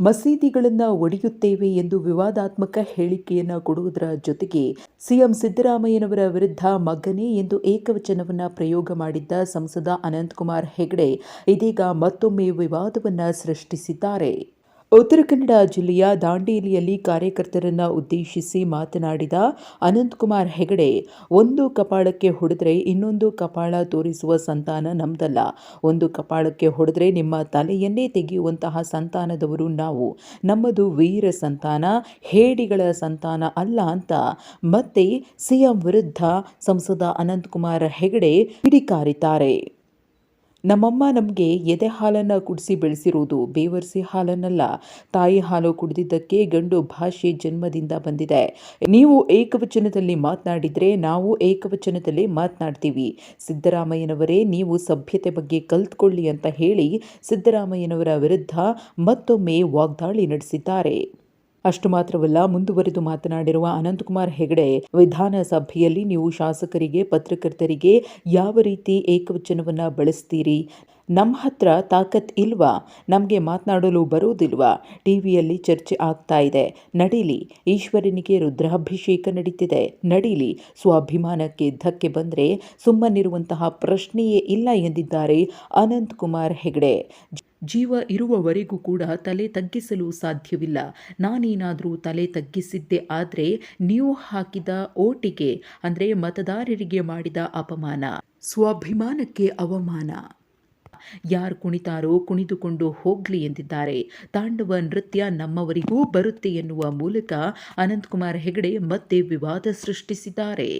ಮಸೀದಿಗಳನ್ನು ಒಡೆಯುತ್ತೇವೆ ಎಂದು ವಿವಾದಾತ್ಮಕ ಹೇಳಿಕೆಯನ್ನು ಕೊಡುವುದರ ಜೊತೆಗೆ ಸಿಎಂ ಸಿದ್ದರಾಮಯ್ಯನವರ ವಿರುದ್ಧ ಮಗ್ಗನೆ ಎಂದು ಏಕವಚನವನ್ನು ಪ್ರಯೋಗ ಮಾಡಿದ್ದ ಸಂಸದ ಅನಂತಕುಮಾರ್ ಹೆಗಡೆ ಇದೀಗ ಮತ್ತೊಮ್ಮೆ ವಿವಾದವನ್ನು ಸೃಷ್ಟಿಸಿದ್ದಾರೆ. ಉತ್ತರ ಕನ್ನಡ ಜಿಲ್ಲೆಯ ದಾಂಡೇಲಿಯಲ್ಲಿ ಕಾರ್ಯಕರ್ತರನ್ನು ಉದ್ದೇಶಿಸಿ ಮಾತನಾಡಿದ ಅನಂತಕುಮಾರ್ ಹೆಗಡೆ, ಒಂದು ಕಪಾಳಕ್ಕೆ ಹೊಡೆದ್ರೆ ಇನ್ನೊಂದು ಕಪಾಳ ತೋರಿಸುವ ಸಂತಾನ ನಮ್ದಲ್ಲ. ಒಂದು ಕಪಾಳಕ್ಕೆ ಹೊಡೆದ್ರೆ ನಿಮ್ಮ ತಲೆಯನ್ನೇ ತೆಗೆಯುವಂತಹ ಸಂತಾನದವರು ನಾವು. ನಮ್ಮದು ವೀರ ಸಂತಾನ, ಹೇಡಿಗಳ ಸಂತಾನ ಅಲ್ಲ ಅಂತ. ಮತ್ತೆ ಸಿಎಂ ವಿರುದ್ಧ ಸಂಸದ ಅನಂತಕುಮಾರ್ ಹೆಗಡೆ ಕಿಡಿಕಾರಿದ್ದಾರೆ. ನಮ್ಮಮ್ಮ ನಮಗೆ ಎದೆ ಹಾಲನ್ನು ಕುಡಿಸಿ ಬೆಳೆಸಿರುವುದು ಬೇವರ್ಸಿ ಹಾಲನ್ನಲ್ಲ. ತಾಯಿ ಹಾಲು ಕುಡಿದಿದ್ದಕ್ಕೆ ಗಂಡು ಭಾಷೆ ಜನ್ಮದಿಂದ ಬಂದಿದೆ. ನೀವು ಏಕವಚನದಲ್ಲಿ ಮಾತನಾಡಿದರೆ ನಾವು ಏಕವಚನದಲ್ಲಿ ಮಾತನಾಡ್ತೀವಿ. ಸಿದ್ದರಾಮಯ್ಯನವರೇ, ನೀವು ಸಭ್ಯತೆ ಬಗ್ಗೆ ಕಲ್ತ್ಕೊಳ್ಳಿ ಅಂತ ಹೇಳಿ ಸಿದ್ದರಾಮಯ್ಯನವರ ವಿರುದ್ಧ ಮತ್ತೊಮ್ಮೆ ವಾಗ್ದಾಳಿ ನಡೆಸಿದ್ದಾರೆ. ಅಷ್ಟು ಮಾತ್ರವಲ್ಲ, ಮುಂದುವರೆದು ಮಾತನಾಡಿರುವ ಅನಂತಕುಮಾರ್ ಹೆಗಡೆ, ವಿಧಾನಸಭೆಯಲ್ಲಿ ನೀವು ಶಾಸಕರಿಗೆ, ಪತ್ರಕರ್ತರಿಗೆ ಯಾವ ರೀತಿ ಏಕವಚನವನ್ನ ಬಳಸ್ತೀರಿ? ನಮ್ಮ ಹತ್ರ ತಾಕತ್ ಇಲ್ವಾ? ನಮಗೆ ಮಾತನಾಡಲು ಬರೋದಿಲ್ವಾ? ಟಿವಿಯಲ್ಲಿ ಚರ್ಚೆ ಆಗ್ತಾ ಇದೆ. ನಡೀಲಿ. ಈಶ್ವರನಿಗೆ ರುದ್ರಾಭಿಷೇಕ ನಡೀತಿದೆ. ನಡೀಲಿ. ಸ್ವಾಭಿಮಾನಕ್ಕೆ ಧಕ್ಕೆ ಬಂದರೆ ಸುಮ್ಮನಿರುವಂತಹ ಪ್ರಶ್ನೆಯೇ ಇಲ್ಲ ಎಂದಿದ್ದಾರೆ ಅನಂತಕುಮಾರ್ ಹೆಗಡೆ. ಜೀವ ಇರುವವರೆಗೂ ಕೂಡ ತಲೆ ತಗ್ಗಿಸಲು ಸಾಧ್ಯವಿಲ್ಲ. ನಾನೇನಾದರೂ ತಲೆ ತಗ್ಗಿಸಿದ್ದೆ ಆದರೆ ನೀವು ಹಾಕಿದ ಓಟಿಗೆ, ಅಂದರೆ ಮತದಾರರಿಗೆ ಮಾಡಿದ ಅಪಮಾನ, ಸ್ವಾಭಿಮಾನಕ್ಕೆ ಅವಮಾನ. ಯಾರು ಕುಣಿತಾರೋ ಕುಣಿದುಕೊಂಡು ಹೋಗ್ಲಿ ಎಂದಿದ್ದಾರೆ. ತಾಂಡವ ನೃತ್ಯ ನಮ್ಮವರಿಗೂ ಬರುತ್ತೆ ಎನ್ನುವ ಮೂಲಕ ಅನಂತಕುಮಾರ್ ಹೆಗಡೆ ಮತ್ತೆ ವಿವಾದ ಸೃಷ್ಟಿಸಿದ್ದಾರೆ.